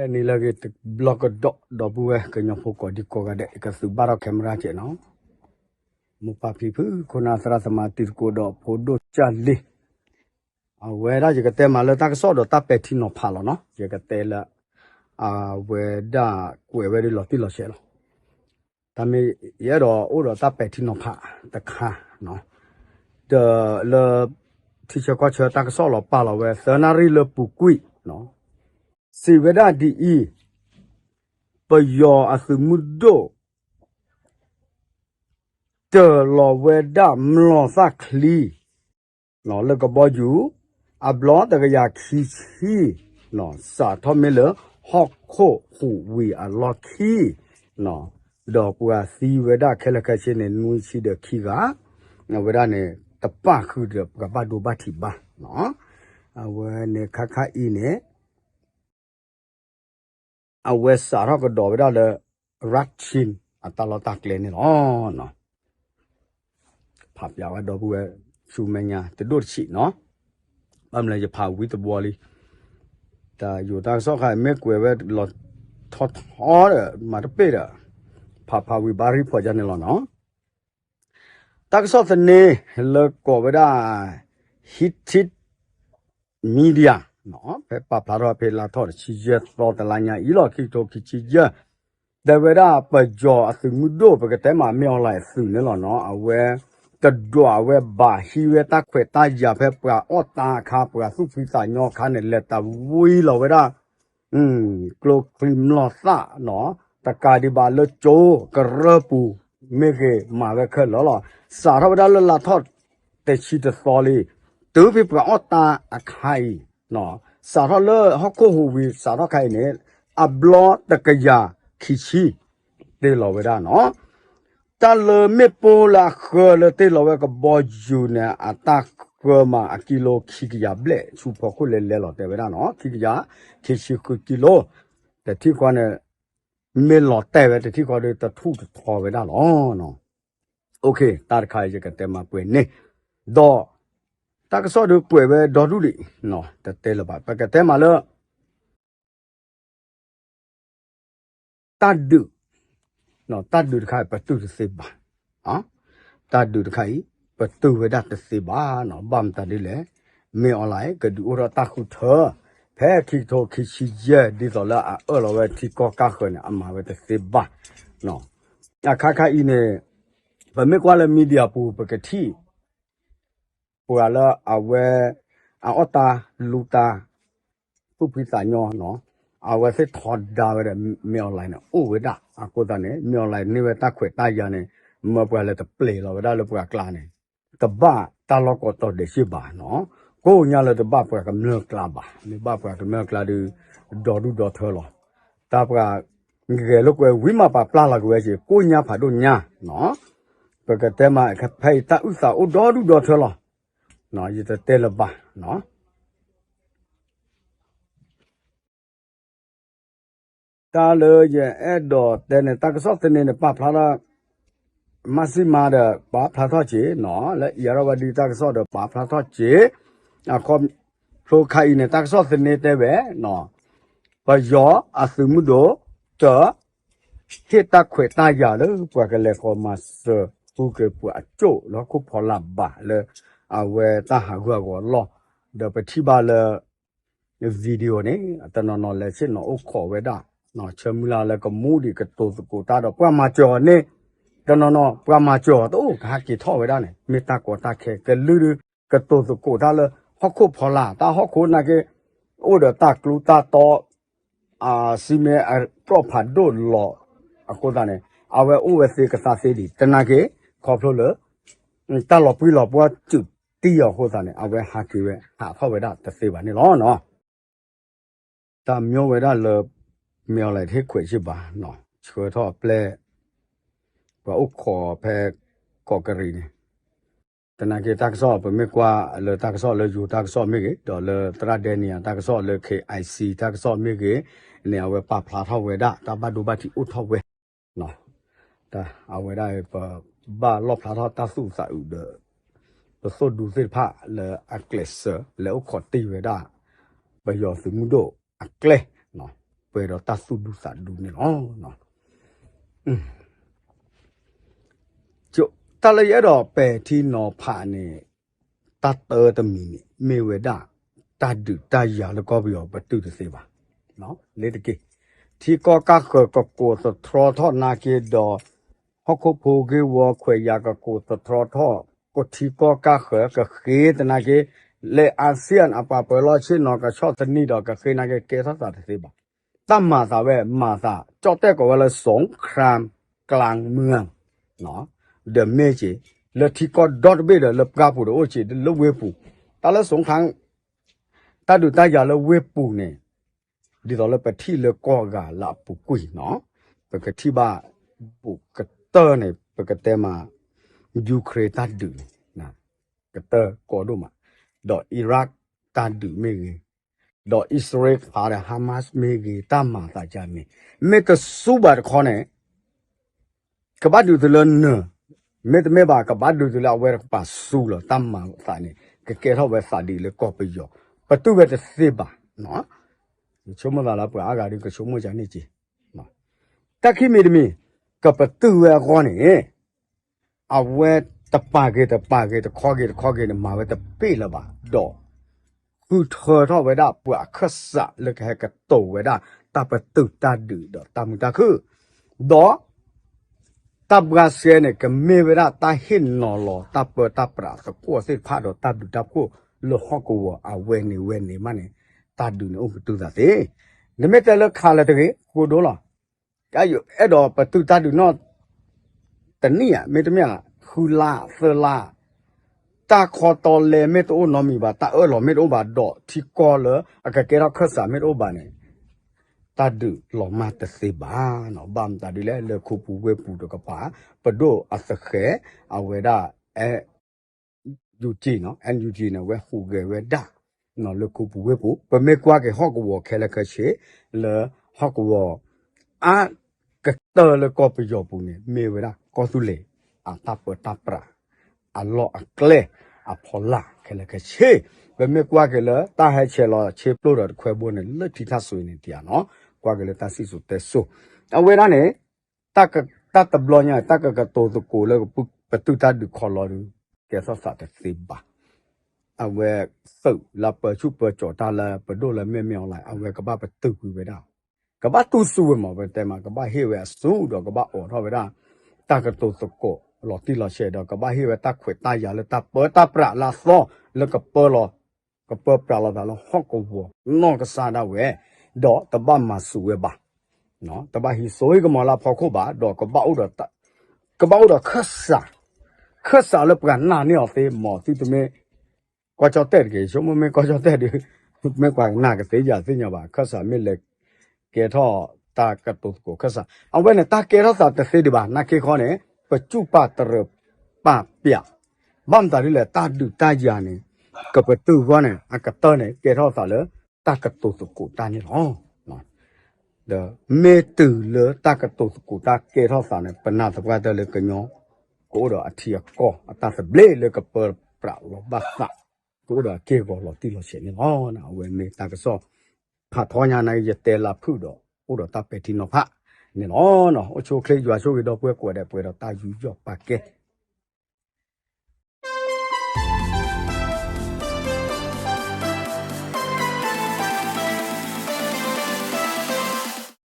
တဲ့နီလာကေဘလော့ကဒေါ့ဒေါ်ဘူးဝဲကညဖို့ကဒီကောကတဲ့ကစူဘာရကင်မရာချေနော်မူပါဖီဖူခုနာသရသမာတိကိုတော့ဖိုဒိုချာလီအဝဲရာရကတဲမာလတာကဆော့တော့တပက်တီနော်ဖာလောနော်ရကတဲလာအဝဲဒါကွယ်ဝဲလောတိလောရှဲလောဒါမေရတော့အိုတော့တပက်တီနော်ဖာတခါနော်ဒါလတီချောကချောတာကဆော့လောပါလောဝဲသနာရီလပူကွိနော် สิเวดาดีอีปยออาสมุดโดเจอหลอเวดามลอสักคลีหลอเลิกก็บอยู่อับล้อแต่ก็อยากขี้ขี้หลอสาทอไม่เหลือฮอกโคหูวีอัลล็อขี้หลอดอกปัวซีเวดาแค่ละแค่เช่นนุ้ยชีเดขี้กะเวดาเนี่ยตะป้าคือเดกับบ้าดูบ้าที่บ้าเนอะเาเนี่ยคาคาอีเนี่ย အဝဲစာရကတော့ဒါလေရက်ချင်းအတလတကလည်းနော်နော်ဖပ်ပြဝတော့ဘူးရှူမညာတတို့ချီနော်အမလည်းဖာဝီတဘောလီဒါယူတာဆောက်ခိုင်မဲကွယ်ပဲလောထော်ဟောရမှာတပေတာဖာဖာဝီဘာရီဖော်ကြနေလောနော် tak so ne le ko bada hit hit media no pe pa pa ro pe la tho chi je to ta la nya i lo ki to ki chi je de we da pa jo a su mu do pe ke te ma myo lai su ne lo no a we တဒွာဝဲဘာဟီဝဲတာခွေတာရဖဲပွာအော်တာခါပွာစုဖိစာညောခါနဲ့လက်တာဝီလောဝဲတာอืมกลคริมลอสะเนาะตะกาดิบาเลโจกระปูเมเกมาเวเคลอลอสารวดาลลาทอดแต่ชีตซอลีตูพิปะออตาอะไข่เนาะสารเลฮอกโคฮูวีสารไข่เนี่ยอับลอตะกะยาคิชีเตลอเวดาเนาะ ตาเลเมโปลาเค เลเตลเวกบอจูเนอาตาเคมาอกิโลคิกยาเบลชูพอคุเลเลลอเตเวดาเนาะคิกยาคิชิคุกิโลแต่ที่กว่าเนี่ยเมลอแต่เวแต่ที่กว่าเนี่ยตะทุทอเวดาเนาะเนาะโอเคตาคายจะกันเต တာကစော့တို့ပွဲပဲဒေါ်တုလိနော်တဲတဲလပါပကတဲမှာလောတတ်ဒုနော်တတ်ဒုတခါပတုစေပါဟောတတ်ဒုတခါပတုဝဒတစေပါနော်ဘမ်တဒီလေမေအွန်လိုင်းကဒူရတာခုထဖဲခိထိုခိချီရဒီဇလာအော်လောဝဲတီကောကခွနဲ့အမဝဲတစေပါနော်အခါခါဤနေဗမေကွာလေမီဒီယာပူပကတိ ပူလာအဝဲအော်တာလူတာပုပိစာညောနော်အဝစစ်ထော်ဒါဝဲမြော်လိုက်နော်အိုဝဒအကိုတနဲ့မြော်လိုက်နေဝတက်ခွေတာရနေမပွားလက်တပလေလောဝဒလပွားကလာနေတဘတာလောကောတော့ဒေရှိပါနော်ကိုညာလက်တဘပွားကမြော်ကလာပါနေဘပွားကမြော်ကလာဒီဒေါ်ဒူဒေါ်ထော်လောတာပွားငယ်လောက်ဝိမပါပလာလာကွယ်ချေကိုညာဖာတို့ညာနော်ပကတဲ့မှာခဖိုက်တာဥစာအိုဒေါ်ဒူဒေါ်ထော်လော နော်ရတဲ့တဲလပါနော် ta lơ je edo tene ta so tene ne pa phla da masima da pa phla tho che no le yarawadi ta so da pa phla tho che a khom pho khai ne ta so tene te be no pa yo asumu do ta he ta khwe ta ya le pwa ke le ko mas pu ke pwa cho lo ko pho la ba le a we ta ha gwa go lo da pa thi ba le video ne ta no no le chin no o kho we da နော်ချမူလာလည်းကမူဒီကတိုစကိုတာတော့ပွားမကျော်နေတနော်နော်ပွားမကျော်တော့ခါကီထောဝဲတာနေမေတ္တာကိုတာခဲကလူလူကတိုစကိုတာလဟခုဖောလာတာဟခုနာကေအိုဒတာကလူတာတော့အာစီမေအပရဖတ်ဒိုလောအခုတာနေအဝဲအိုဝဲစေကစားစေဒီတနာကေခေါ်ဖလို့လတာလောပွေးလောပွားကျွ တီရဟိုတာနေအဝဲဟာကီဝဲဟာဖောဝဲတာတစေပါနေလောနော်တာမျိုးဝဲတာလောမြော်လိုက်သေးခွေရှိပါနော်ချွေတော့ပလဲဘာဥခေါ်ဖဲကောကရီနေတနကေတက်ဆော့ပမေကွာလေတက်ဆော့လေယူတက်ဆော့မေကေဒေါ်လေတရဒဲနီယာတက်ဆော့လေ KIC တက်ဆော့မေကေနေအဝဲပဖလာထောက်ဝဲတာတဘဒူဘတိဥထောက်ဝဲနော်တာအဝဲဒါပဘာလောဖလာထောက်တဆုစာဥဒ ตัวสดดูสิผ้าเลออักเลสแล้วขอตีไว้ได้ไปยอสมุโดอักเลเนาะไปเราตัดสุดูสัตดูเนี่ยเนาะจุตะละยะดอเปที่นอผ่าเนี่ยตัดเตอตมีเนี่ยเมเวดาตัดดูตายาแล้วก็ไปยอประตูจะเสียบเนาะเลตเกที่ก็กักเกิดก็กลัวสตรอทอดนาเกดอฮอกโคโพเกวอเควายากะโกสตรอทอด ทีก็กะเขกะเขตนาเกလေအာဆီယံအပပလောချင်းတော့ကချော့တနီတော့ကခေနာကကေသတာတေပါတမ္မာသာပဲမာသာကြော့တဲ့ကောလည်းစုံခရမ်ကလန်เมืองနော်เดเมจิเลทีก็ดอทเบเดลปกาปูโอจิลเวปูตาละสงครั้งตาดูตายาลเวปูเนี่ยဒီတော့လည်းပတိလေကောကလာပူကွီနော်ပကတိဘာပူကတဲနေပကတဲမှာ ယူခရတတ်ဒူနာကတဲကောဒိုမှာတော့အီရတ်တတ်ဒူမေကြီးတော့အစ္စရေးဖာရဟာမတ်မေကြီးတမတာကြမီမေကဆူဘာခေါနေကဘာဒူဒလနမေတမေဘာကဘာဒူဒလာဝဲပါဆူလတမတာနေကကဲတော့ဝဲစာဒီလေကောပယောပတုဝဲတစေပါနော်ချိုးမလာလားပွာအာဂါရီကချိုးမကြနေကြီးမတက်ခိမီဒမီကပတူဝဲခေါနေ အဝဲတပါကေတပါကေတခေါကေတခေါကေနမာဝဲတပေလပါတော့ခုထော်တော့ဝဲတာပွာခဆာလကဟကတောဝဲတာတပတူတဒူတော့တမတခုတော့တပ်ကဆဲနေကမေဝရတာဟင်နော်လောတပ်ပတပ်ပရာစကောစိဖာတော့တပ်ဒူတပ်ကိုလောဟကောအဝဲနေဝဲနေမနေတာဒူနိုပတူတာတေနမတလခါလတကေကိုဒိုလာအယအဲ့တော့ပတူတာဒူနော တနိယမေတမြခူလာဖလာတာခေါ်တော်လေမေတိုနောမီဘာတာအော်လောမေတိုဘာတော့တီကောလအကကေရခဆာမေတိုဘာနေတာဒူလောမတစေဘာနော်ဘမ်တာဒီလေလေခုပူဝဲပူတော့ကပါပဒိုအစခဲအဝေဒအဲယူဂျီနော်အန်ယူဂျီနော်ဝဲဟူဂဲဝဲဒါ no le ku bu we bu pe me kwa ke hok wo ke le ke che le hok wo a ke te le ko pe yo bu ne me we da ko su le a ta pe ta pra a lo a kle a phola ke le ke che pe me kwa ke le ta ha che lo che plo do khwe bo ne le thi tha su ne tia no kwa ke le ta si su te so a we da ne ta ka ta ta blo nya ta ka ka to to ko le pu pe tu ta du kho lo du ke sa sa te si ba အဝဲစုပ်လာပချုပကြောတာလာပဒိုလာမဲမြောင်းလိုက်အဝဲကပပတုကူပဲဒါ ကပတူဆူဝမပဲတဲမှာကပဟေဝဲဆူတော့ကပအော်တော့ပဲဒါတကတုစကောလော်တီလာရှေတော့ကပဟေဝဲတခွေတရလတပတပရလာသောလကပလောကပပလာလာဟော့ကောဘောနောကစားတော့ဝဲတော့တပမဆူဝဲပါနော်တပဟီဆိုကမလာဖောက်ခုပါတော့ကပအော်တော့ကပအော်တော့ခဆာခဆာလပကနာနေအောင်သေးမော်တိတမဲ qua cho tết cái số mới qua cho tết đi mới qua na cái tế giả tế nhà bà khất sa mới lệ cái thọ ta cái tổ của khất sa ông bên này ta cái thọ ta tế đi bà na cái khó này và chú ba tờ ba bia băm ta đi là ta được ta giả này cái bữa tư quan này à cái tơ này cái thọ ta lỡ ta cái tổ của ta như đó đó mê tử lỡ ta cái tổ của ta cái thọ ta này bên nào ta qua ta lỡ cái nhỏ cố đó à thiệt co ta phải lê lỡ cái bờ bảo nó bắt sạ ကိုတော့ကေကောလို့တိလို့ရှိနေဟောနာဝဲမေတာကစောဖ တ်ထောညာနိုင်ရတဲလာဖုတော့ဟိုတော့တပ်ပဲတီနော်ဖနေနော်နော်အချိုးခလေးရွာချိုးရတော့ပွဲကွယ်တဲ့ပွဲတော့တာယူကြော့ပါကဲ